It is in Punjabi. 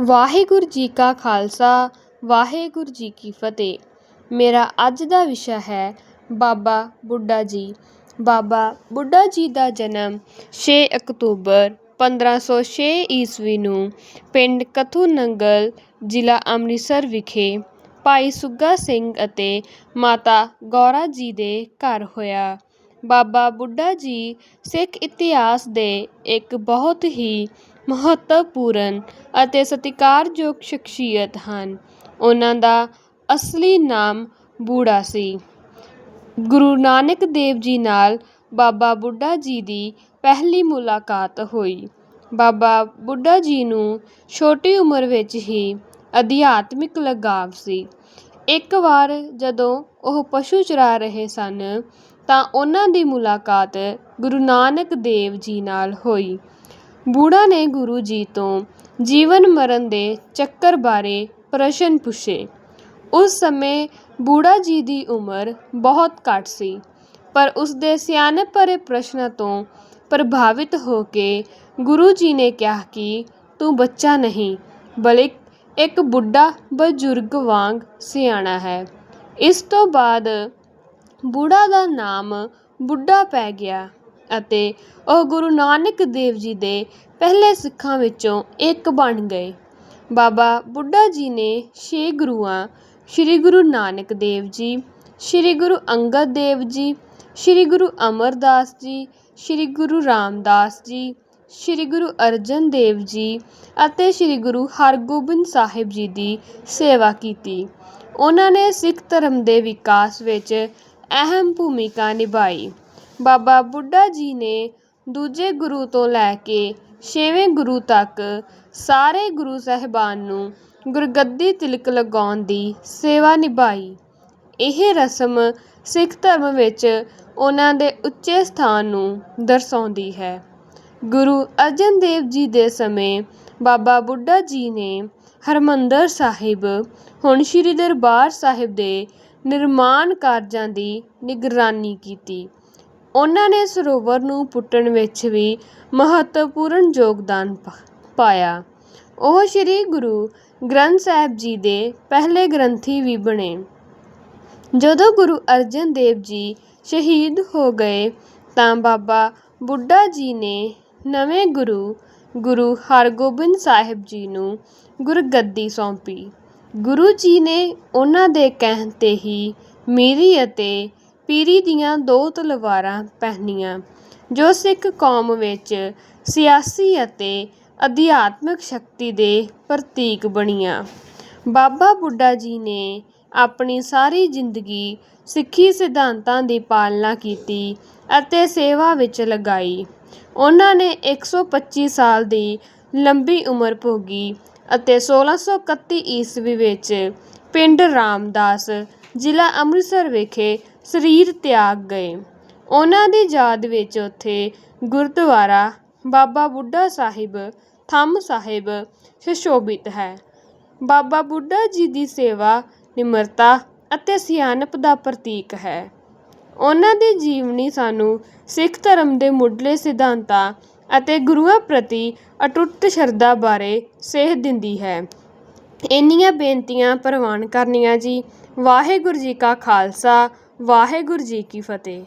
ਵਾਹਿਗੁਰੂ ਜੀ ਕਾ ਖਾਲਸਾ, ਵਾਹਿਗੁਰੂ ਜੀ ਕੀ ਫਤਿਹ। ਮੇਰਾ ਅੱਜ ਦਾ ਵਿਸ਼ਾ ਹੈ ਬਾਬਾ ਬੁੱਢਾ ਜੀ। ਬਾਬਾ ਬੁੱਢਾ ਜੀ ਦਾ ਜਨਮ 6 ਅਕਤੂਬਰ 1506 ਈਸਵੀ ਨੂੰ ਪਿੰਡ ਕਥੂ ਨੰਗਲ ਜ਼ਿਲ੍ਹਾ ਅੰਮ੍ਰਿਤਸਰ ਵਿਖੇ ਭਾਈ ਸੁੱਗਾ ਸਿੰਘ ਅਤੇ ਮਾਤਾ ਗੌਰਾ ਜੀ ਦੇ ਘਰ ਹੋਇਆ। ਬਾਬਾ ਬੁੱਢਾ ਜੀ ਸਿੱਖ ਇਤਿਹਾਸ ਦੇ ਇੱਕ ਬਹੁਤ ਹੀ ਮਹੱਤਵਪੂਰਨ ਅਤੇ ਸਤਿਕਾਰਯੋਗ ਸ਼ਖਸੀਅਤ ਹਨ। ਉਹਨਾਂ ਦਾ ਅਸਲੀ ਨਾਮ ਬੂੜਾ ਸੀ। ਗੁਰੂ ਨਾਨਕ ਦੇਵ ਜੀ ਨਾਲ ਬਾਬਾ ਬੁੱਢਾ ਜੀ ਦੀ ਪਹਿਲੀ ਮੁਲਾਕਾਤ ਹੋਈ। ਬਾਬਾ ਬੁੱਢਾ ਜੀ ਨੂੰ ਛੋਟੀ ਉਮਰ ਵਿੱਚ ਹੀ ਅਧਿਆਤਮਿਕ ਲਗਾਵ ਸੀ। ਇੱਕ ਵਾਰ ਜਦੋਂ ਉਹ ਪਸ਼ੂ ਚਰਾ ਰਹੇ ਸਨ ਤਾਂ ਉਹਨਾਂ ਦੀ ਮੁਲਾਕਾਤ ਗੁਰੂ ਨਾਨਕ ਦੇਵ ਜੀ ਨਾਲ ਹੋਈ। ਬੂੜਾ ਨੇ ਗੁਰੂ ਜੀ ਤੋਂ ਜੀਵਨ ਮਰਨ ਦੇ ਚੱਕਰ ਬਾਰੇ ਪ੍ਰਸ਼ਨ ਪੁੱਛੇ। ਉਸ ਸਮੇਂ ਬੂੜਾ ਜੀ ਦੀ ਉਮਰ ਬਹੁਤ ਘੱਟ ਸੀ, ਪਰ ਉਸਦੇ ਸਿਆਣਪ ਭਰੇ ਪ੍ਰਸ਼ਨਾਂ ਤੋਂ ਪ੍ਰਭਾਵਿਤ ਹੋ ਕੇ ਗੁਰੂ ਜੀ ਨੇ ਕਿਹਾ ਕਿ ਤੂੰ ਬੱਚਾ ਨਹੀਂ, ਬਲਿਕ ਇੱਕ ਬੁੱਢਾ ਬਜ਼ੁਰਗ ਵਾਂਗ ਸਿਆਣਾ ਹੈ। ਇਸ ਤੋਂ ਬਾਅਦ ਬੂੜਾ ਦਾ ਨਾਮ ਬੁੱਢਾ ਪੈ ਗਿਆ। ਅਤੇ ਉਹ ਗੁਰੂ ਨਾਨਕ ਦੇਵ ਜੀ ਦੇ ਪਹਿਲੇ ਸਿੱਖਾਂ ਵਿੱਚੋਂ ਇੱਕ ਬਣ ਗਏ। ਬਾਬਾ ਬੁੱਢਾ ਜੀ ਨੇ ਛੇ ਗੁਰੂਆਂ, ਸ੍ਰੀ ਗੁਰੂ ਨਾਨਕ ਦੇਵ ਜੀ, ਸ੍ਰੀ ਗੁਰੂ ਅੰਗਦ ਦੇਵ ਜੀ, ਸ੍ਰੀ ਗੁਰੂ ਅਮਰਦਾਸ ਜੀ, ਸ੍ਰੀ ਗੁਰੂ ਰਾਮਦਾਸ ਜੀ, ਸ੍ਰੀ ਗੁਰੂ ਅਰਜਨ ਦੇਵ ਜੀ ਅਤੇ ਸ੍ਰੀ ਗੁਰੂ ਹਰਗੋਬਿੰਦ ਸਾਹਿਬ ਜੀ ਦੀ ਸੇਵਾ ਕੀਤੀ। ਉਹਨਾਂ ਨੇ ਸਿੱਖ ਧਰਮ ਦੇ ਵਿਕਾਸ ਵਿੱਚ ਅਹਿਮ ਭੂਮਿਕਾ ਨਿਭਾਈ। ਬਾਬਾ ਬੁੱਢਾ ਜੀ ਨੇ ਦੂਜੇ ਗੁਰੂ ਤੋਂ ਲੈ ਕੇ ਛੇਵੇਂ ਗੁਰੂ ਤੱਕ ਸਾਰੇ ਗੁਰੂ ਸਾਹਿਬਾਨ ਨੂੰ ਗੁਰਗੱਦੀ ਤਿਲਕ ਲਗਾਉਣ ਦੀ ਸੇਵਾ ਨਿਭਾਈ। ਇਹ ਰਸਮ ਸਿੱਖ ਧਰਮ ਵਿੱਚ ਉਹਨਾਂ ਦੇ ਉੱਚੇ ਸਥਾਨ ਨੂੰ ਦਰਸਾਉਂਦੀ ਹੈ। ਗੁਰੂ ਅਰਜਨ ਦੇਵ ਜੀ ਦੇ ਸਮੇਂ ਬਾਬਾ ਬੁੱਢਾ ਜੀ ਨੇ ਹਰਿਮੰਦਰ ਸਾਹਿਬ, ਹੁਣ ਸ੍ਰੀ ਦਰਬਾਰ ਸਾਹਿਬ ਦੇ ਨਿਰਮਾਣ ਕਾਰਜਾਂ ਦੀ ਨਿਗਰਾਨੀ ਕੀਤੀ। ਉਹਨਾਂ ਨੇ ਸਰੋਵਰ ਨੂੰ ਪੁੱਟਣ ਵਿੱਚ ਵੀ ਮਹੱਤਵਪੂਰਨ ਯੋਗਦਾਨ ਪਾਇਆ। ਉਹ ਸ੍ਰੀ ਗੁਰੂ ਗ੍ਰੰਥ ਸਾਹਿਬ ਜੀ ਦੇ ਪਹਿਲੇ ਗ੍ਰੰਥੀ ਵੀ ਬਣੇ। ਜਦੋਂ ਗੁਰੂ ਅਰਜਨ ਦੇਵ ਜੀ ਸ਼ਹੀਦ ਹੋ ਗਏ, ਤਾਂ ਬਾਬਾ ਬੁੱਢਾ ਜੀ ਨੇ ਨਵੇਂ ਗੁਰੂ ਗੁਰੂ ਹਰਗੋਬਿੰਦ ਸਾਹਿਬ ਜੀ ਨੂੰ ਗੁਰਗੱਦੀ ਸੌਂਪੀ। ਗੁਰੂ ਜੀ ਨੇ ਉਹਨਾਂ ਦੇ ਕਹਿਣ ਤੇ ਹੀ ਮੀਰੀ ਅਤੇ ਪੀਰੀ ਦੀਆਂ ਦੋ ਤਲਵਾਰਾਂ ਪਹਿਨੀਆਂ, ਜੋ ਸਿੱਖ ਕੌਮ ਵਿੱਚ ਸਿਆਸੀ ਅਤੇ ਅਧਿਆਤਮਿਕ ਸ਼ਕਤੀ ਦੇ ਪ੍ਰਤੀਕ ਬਣੀਆਂ। ਬਾਬਾ ਬੁੱਢਾ ਜੀ ਨੇ ਆਪਣੀ ਸਾਰੀ ਜ਼ਿੰਦਗੀ ਸਿੱਖੀ ਸਿਧਾਂਤਾਂ ਦੀ ਪਾਲਣਾ ਕੀਤੀ ਅਤੇ ਸੇਵਾ ਵਿੱਚ ਲਗਾਈ। ਉਹਨਾਂ ਨੇ 125 ਸਾਲ ਦੀ ਲੰਬੀ ਉਮਰ ਭੋਗੀ ਅਤੇ 1631 ਈਸਵੀ ਵਿੱਚ ਪਿੰਡ ਰਾਮਦਾਸ ਜ਼ਿਲ੍ਹਾ ਅੰਮ੍ਰਿਤਸਰ ਵਿਖੇ ਸਰੀਰ ਤਿਆਗ ਗਏ। ਉਹਨਾਂ ਦੀ ਯਾਦ ਵਿੱਚ ਉੱਥੇ ਗੁਰਦੁਆਰਾ ਬਾਬਾ ਬੁੱਢਾ ਸਾਹਿਬ, ਥੰਮ ਸਾਹਿਬ ਸੁਸ਼ੋਭਿਤ ਹੈ। ਬਾਬਾ ਬੁੱਢਾ ਜੀ ਦੀ ਸੇਵਾ, ਨਿਮਰਤਾ ਅਤੇ ਸਿਆਣਪ ਦਾ ਪ੍ਰਤੀਕ ਹੈ। ਉਹਨਾਂ ਦੀ ਜੀਵਨੀ ਸਾਨੂੰ ਸਿੱਖ ਧਰਮ ਦੇ ਮੁੱਢਲੇ ਸਿਧਾਂਤਾਂ ਅਤੇ ਗੁਰੂਆਂ ਪ੍ਰਤੀ ਅਟੁੱਟ ਸ਼ਰਧਾ ਬਾਰੇ ਸੇਧ ਦਿੰਦੀ ਹੈ। ਇੰਨੀਆਂ ਬੇਨਤੀਆਂ ਪ੍ਰਵਾਨ ਕਰਨੀਆਂ ਜੀ। ਵਾਹਿਗੁਰੂ ਜੀ ਕਾ ਖਾਲਸਾ ਵਾਹਿਗੁਰੂ ਜੀ ਕੀ ਫਤਿਹ।